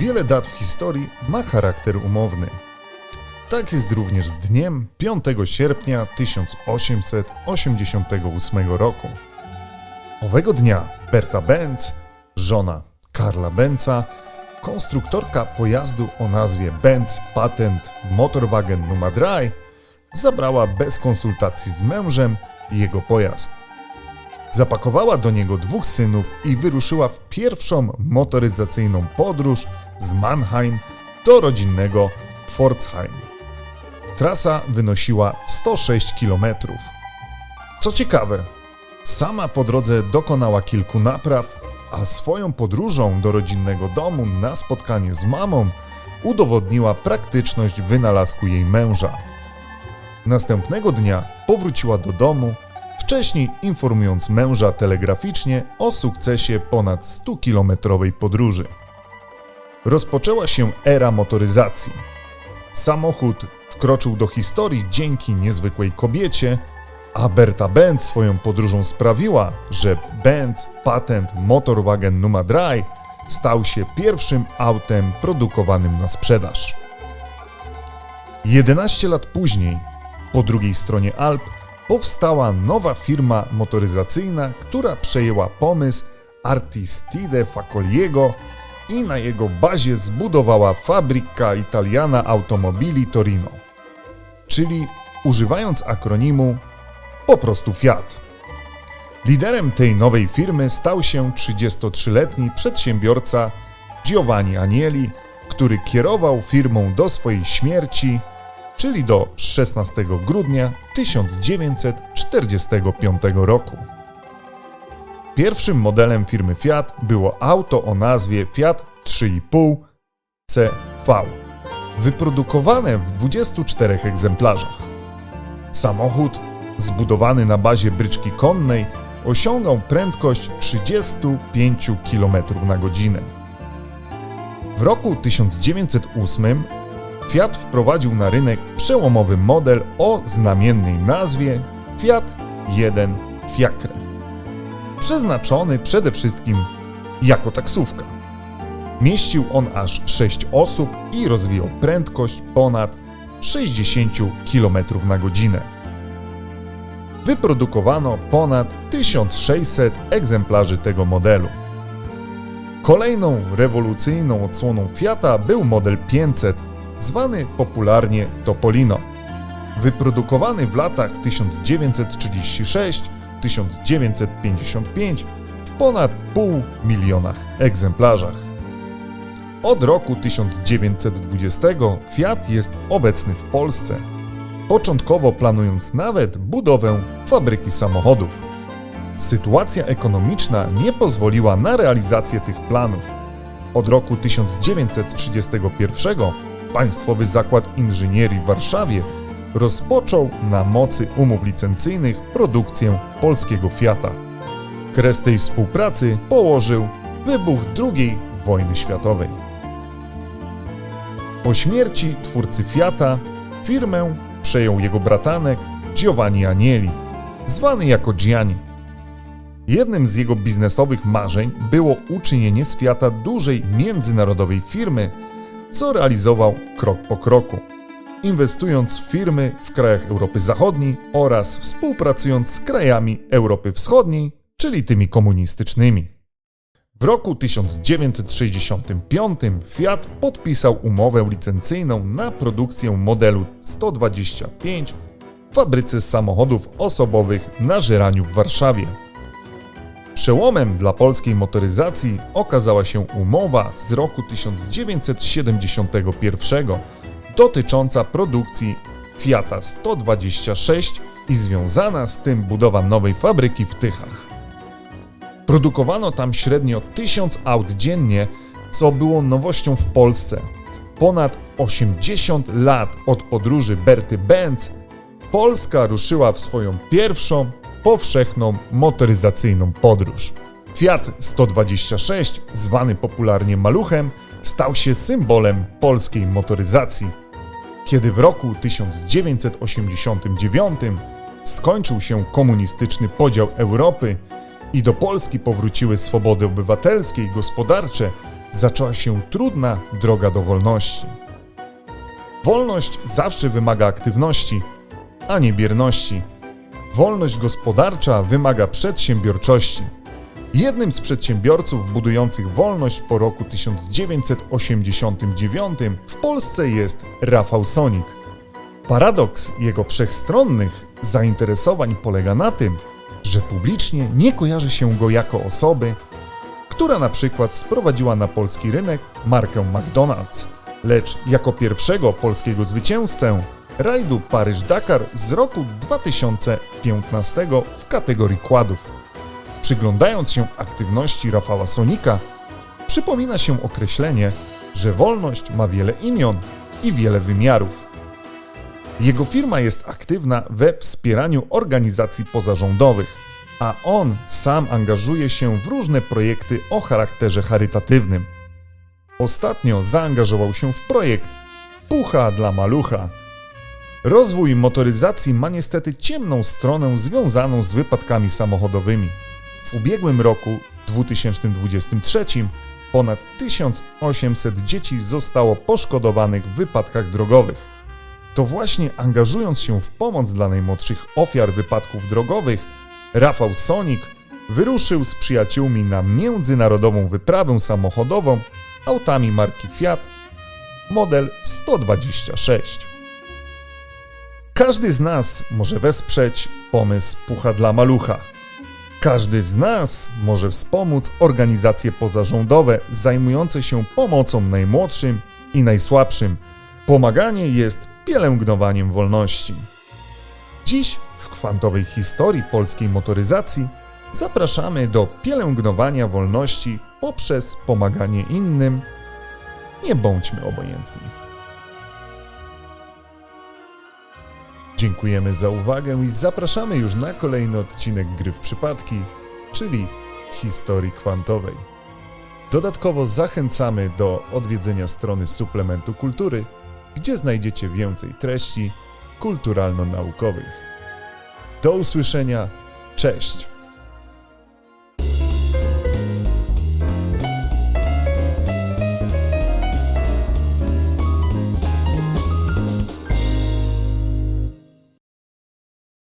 wiele dat w historii ma charakter umowny. Tak jest również z dniem 5 sierpnia 1888 roku. Owego dnia Berta Benz, żona Karla Benza, konstruktorka pojazdu o nazwie Benz Patent Motorwagen Nummer 3, zabrała bez konsultacji z mężem jego pojazd. Zapakowała do niego dwóch synów i wyruszyła w pierwszą motoryzacyjną podróż z Mannheim do rodzinnego Pforzheim. Trasa wynosiła 106 km. Co ciekawe, sama po drodze dokonała kilku napraw, a swoją podróżą do rodzinnego domu na spotkanie z mamą udowodniła praktyczność wynalazku jej męża. Następnego dnia powróciła do domu, wcześniej informując męża telegraficznie o sukcesie ponad 100-kilometrowej podróży. Rozpoczęła się era motoryzacji. Samochód wkroczył do historii dzięki niezwykłej kobiecie, a Berta Benz swoją podróżą sprawiła, że Benz Patent Motorwagen Nummer 3 stał się pierwszym autem produkowanym na sprzedaż. 11 lat później, po drugiej stronie Alp, powstała nowa firma motoryzacyjna, która przejęła pomysł Artistide Facoliego i na jego bazie zbudowała Fabbrica Italiana Automobili Torino, czyli używając akronimu po prostu Fiat. Liderem tej nowej firmy stał się 33-letni przedsiębiorca Giovanni Agnelli, który kierował firmą do swojej śmierci, czyli do 16 grudnia 1945 roku. Pierwszym modelem firmy Fiat było auto o nazwie Fiat 3,5 CV, wyprodukowane w 24 egzemplarzach. Samochód, zbudowany na bazie bryczki konnej, osiągał prędkość 35 km na godzinę. W roku 1908 Fiat wprowadził na rynek przełomowy model o znamiennej nazwie Fiat 1 Fiacre, przeznaczony przede wszystkim jako taksówka. Mieścił on aż 6 osób i rozwijał prędkość ponad 60 km na godzinę. Wyprodukowano ponad 1600 egzemplarzy tego modelu. Kolejną rewolucyjną odsłoną Fiata był model 500, zwany popularnie Topolino. Wyprodukowany w latach 1936-1955 w ponad pół milionach egzemplarzach. Od roku 1920 Fiat jest obecny w Polsce, początkowo planując nawet budowę fabryki samochodów. Sytuacja ekonomiczna nie pozwoliła na realizację tych planów. Od roku 1931 Państwowy Zakład Inżynierii w Warszawie rozpoczął na mocy umów licencyjnych produkcję polskiego Fiata. Kres tej współpracy położył wybuch II wojny światowej. Po śmierci twórcy Fiata firmę przejął jego bratanek Giovanni Agnelli, zwany jako Gianni. Jednym z jego biznesowych marzeń było uczynienie z Fiata dużej międzynarodowej firmy, co realizował krok po kroku, inwestując w firmy w krajach Europy Zachodniej oraz współpracując z krajami Europy Wschodniej, czyli tymi komunistycznymi. W roku 1965 Fiat podpisał umowę licencyjną na produkcję modelu 125 w fabryce samochodów osobowych na Żeraniu w Warszawie. Przełomem dla polskiej motoryzacji okazała się umowa z roku 1971 dotycząca produkcji Fiata 126 i związana z tym budowa nowej fabryki w Tychach. Produkowano tam średnio 1000 aut dziennie, co było nowością w Polsce. Ponad 80 lat od podróży Berty Benz, Polska ruszyła w swoją pierwszą powszechną motoryzacyjną podróż. Fiat 126, zwany popularnie maluchem, stał się symbolem polskiej motoryzacji. Kiedy w roku 1989 skończył się komunistyczny podział Europy i do Polski powróciły swobody obywatelskie i gospodarcze, zaczęła się trudna droga do wolności. Wolność zawsze wymaga aktywności, a nie bierności. Wolność gospodarcza wymaga przedsiębiorczości. Jednym z przedsiębiorców budujących wolność po roku 1989 w Polsce jest Rafał Sonik. Paradoks jego wszechstronnych zainteresowań polega na tym, że publicznie nie kojarzy się go jako osoby, która na przykład sprowadziła na polski rynek markę McDonald's, lecz jako pierwszego polskiego zwycięzcę rajdu Paryż-Dakar z roku 2015 w kategorii kładów. Przyglądając się aktywności Rafała Sonika, przypomina się określenie, że wolność ma wiele imion i wiele wymiarów. Jego firma jest aktywna we wspieraniu organizacji pozarządowych, a on sam angażuje się w różne projekty o charakterze charytatywnym. Ostatnio zaangażował się w projekt Pucha dla Malucha. Rozwój motoryzacji ma niestety ciemną stronę związaną z wypadkami samochodowymi. W ubiegłym roku 2023 ponad 1800 dzieci zostało poszkodowanych w wypadkach drogowych. To właśnie angażując się w pomoc dla najmłodszych ofiar wypadków drogowych, Rafał Sonik wyruszył z przyjaciółmi na międzynarodową wyprawę samochodową autami marki Fiat model 126. Każdy z nas może wesprzeć pomysł Pucha dla Malucha. Każdy z nas może wspomóc organizacje pozarządowe zajmujące się pomocą najmłodszym i najsłabszym. Pomaganie jest pielęgnowaniem wolności. Dziś w kwantowej historii polskiej motoryzacji zapraszamy do pielęgnowania wolności poprzez pomaganie innym. Nie bądźmy obojętni. Dziękujemy za uwagę i zapraszamy już na kolejny odcinek Gry w Przypadki, czyli historii kwantowej. Dodatkowo zachęcamy do odwiedzenia strony Suplementu Kultury, gdzie znajdziecie więcej treści kulturalno-naukowych. Do usłyszenia, cześć!